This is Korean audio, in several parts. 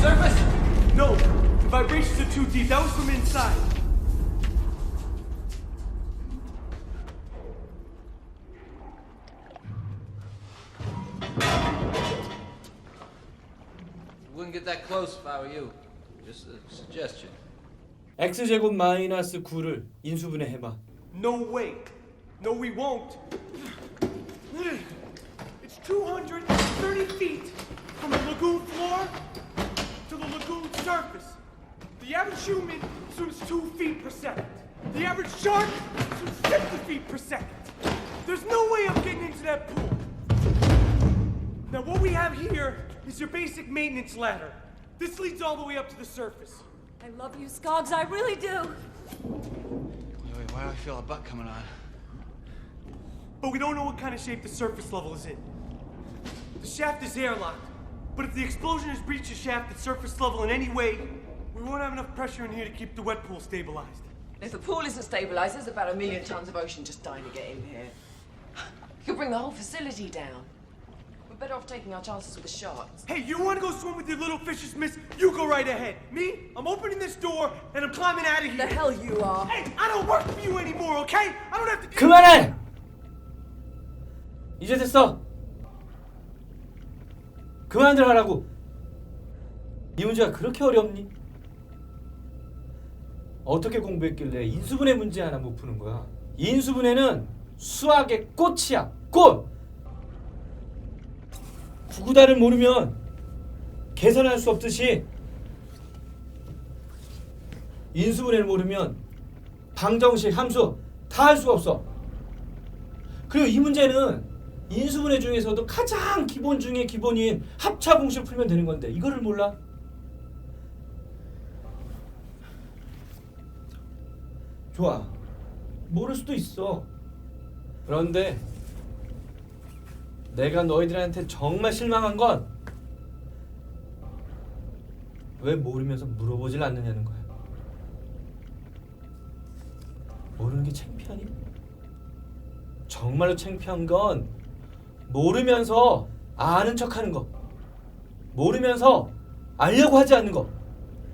surface? No, the vibrations are too deep. That was from inside. Wouldn't get that close if I were you. Just a suggestion. x제곱 마이너스 9를 인수분해 해봐. No way. No, we won't. It's 230 feet Surface. The average human swims 2 feet per second. The average shark swims 50 feet per second. There's no way of getting into that pool. Now, what we have here is your basic maintenance ladder. This leads all the way up to the surface. I love you, Skogs. I really do. Wait, wait, why do I feel a butt coming on? But we don't know what kind of shape the surface level is in. The shaft is airlocked, but if the explosion has breached the shaft at surface level in any way, we won't have enough pressure in here to keep the wet pool stabilized. If the pool isn't stabilised, there's about a million tons of ocean just dying to get in here. Could bring the whole facility down. We're better off taking our chances with the sharks. Hey, you want to go swim with your little fishes, miss? You go right ahead. Me, I'm opening this door and I'm climbing out of The here. hell you are. Hey, I don't work for you anymore, okay? I don't have to. do- 그만해! 이제 됐어. 그만 들어가라고. 이 문제가 그렇게 어렵니? 어떻게 공부했길래 인수분해 문제 하나 못 푸는 거야? 인수분해는 수학의 꽃이야. 꽃. 구구단을 모르면 계산할 수 없듯이 인수분해를 모르면 방정식, 함수 다 할 수가 없어. 그리고 이 문제는 인수분해 중에서도 가장 기본 중에 기본인 합차 공式풀면 되는 건데 이거를 몰라? 좋아. 모를 수도 있어. 그런데 내가 너희들한테 정말 실망한 건 왜 모르면서 물어보질 않느냐는 거야. 모르는 게 창피하니? 정말로 창피한 건 모르면서 아는 척하는 거. 모르면서 알려고 하지 않는 거.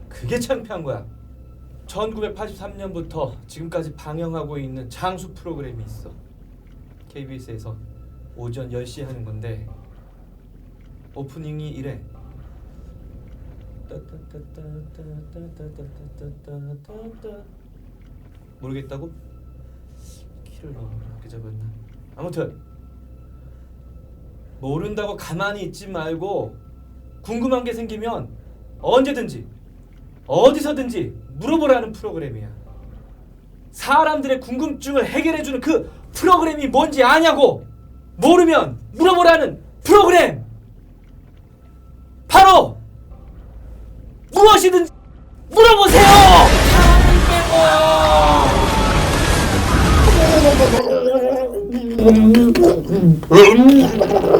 그게 창피한 거야. 1983년부터 지금까지 방영하고 있는 장수 프로그램이 있어. KBS에서 오전 10시에 하는 건데 오프닝이 이래. 모르겠다고? 키를 어렵게 잡았나? 아무튼 모른다고 가만히 있지 말고 궁금한 게 생기면 언제든지 어디서든지 물어보라는 프로그램이야. 사람들의 궁금증을 해결해 주는 그 프로그램이 뭔지 아냐고 모르면 물어보라는 프로그램 바로 무엇이든 물어보세요. 사랑이 빼고.